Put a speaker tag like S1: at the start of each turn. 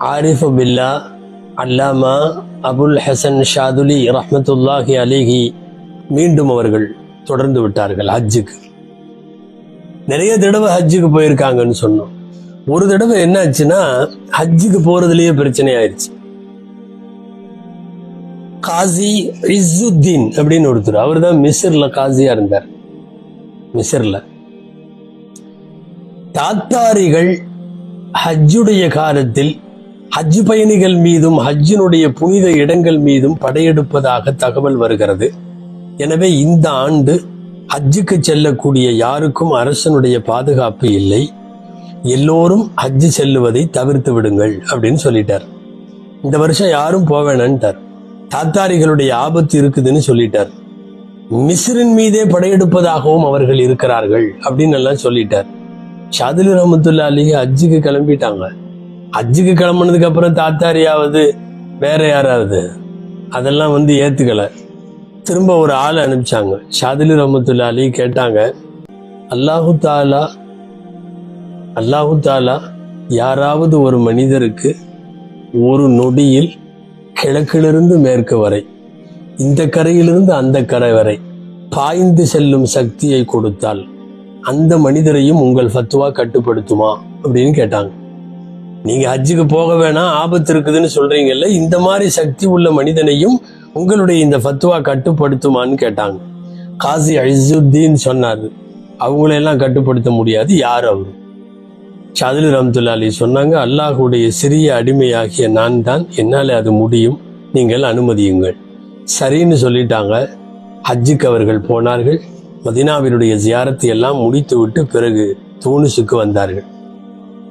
S1: ஆரிஃபு பில்லா அல்லாமா அபுல் ஹசன் ஷாதுலி ரஹமத்துல்லாஹி அலிஹி மீண்டும் அவர்கள் தொடர்ந்து விட்டார்கள் ஹஜ்ஜுக்கு. நிறைய தடவை ஹஜ்ஜுக்கு போயிருக்காங்கன்னு சொன்னோம். ஒரு தடவை என்னாச்சுன்னா ஹஜ்ஜுக்கு போறதுலயே பிரச்சனை ஆயிடுச்சு. காசி இஸ்ஸுத்தீன் அப்படின்னு ஒருத்தர் அவர் தான் மிஸ்ர்ல காசியா இருந்தார். மிஸ்ர்ல. தாத்தாரிகள் ஹஜ்ஜுடைய காலத்தில் ஹஜ் பயணிகள் மீதும் ஹஜ்ஜினுடைய புனித இடங்கள் மீதும் படையெடுப்பதாக தகவல் வருகிறது. எனவே இந்த ஆண்டு ஹஜ்ஜுக்கு செல்லக்கூடிய யாருக்கும் அரசனுடைய பாதுகாப்பு இல்லை. எல்லோரும் ஹஜ்ஜு செல்லுவதை தவிர்த்து விடுங்கள் அப்படின்னு சொல்லிட்டார். இந்த வருஷம் யாரும் போவேணன்ட்டார். தாத்தாரிகளுடைய ஆபத்து இருக்குதுன்னு சொல்லிட்டார். மிஸ்ரின் மீதே படையெடுப்பதாகவும் அவர்கள் இருக்கிறார்கள் அப்படின்னு எல்லாம் சொல்லிட்டார். ஷாதுலி ரஹமத்துல்லா அலி ஹஜ்ஜுக்கு கிளம்பிட்டாங்க. ஹஜ்ஜுக்கு கிளம்புனதுக்கு அப்புறம் தாத்தாரியாவது வேற யாராவது? அதெல்லாம் வந்து ஏத்துக்கல. திரும்ப ஒரு ஆள் அனுப்பிச்சாங்க. ஷாதிலி ரஹமத்துல்லா அலி கேட்டாங்க அல்லாஹு தாலா அல்லாஹு தாலா யாராவது ஒரு மனிதருக்கு ஒரு நொடியில் கிழக்கிலிருந்து மேற்கு வரை இந்த கரையிலிருந்து அந்த கரை வரை பாய்ந்து செல்லும் சக்தியை கொடுத்தால் அந்த மனிதரையும் உங்கள் ஃபத்துவா கட்டுப்படுத்துமா? அப்படின்னு கேட்டாங்க. நீங்க ஹஜ்ஜுக்கு போக வேணாம் ஆபத்து இருக்குதுன்னு சொல்றீங்கல்ல இந்த மாதிரி சக்தி உள்ள மனிதனையும் உங்களுடைய இந்த ஃபத்துவா கட்டுப்படுத்துமான்னு கேட்டாங்க. காசி அழிசுத்தீன் சொன்னார். அவங்களையெல்லாம் கட்டுப்படுத்த முடியாது யார் அவரு? ஷாதுலி ரஹமத்துல்லா அலி சொன்னாங்க அல்லாஹுடைய சிறிய அடிமையாகிய நான் தான் என்னால் அது முடியும் நீங்கள் அனுமதியுங்கள். சரின்னு சொல்லிட்டாங்க. ஹஜ்ஜுக்கு அவர்கள் போனார்கள். மதினாவினுடைய ஜியாரத்தை எல்லாம் முடித்துவிட்டு பிறகு தூணுசுக்கு வந்தார்கள்.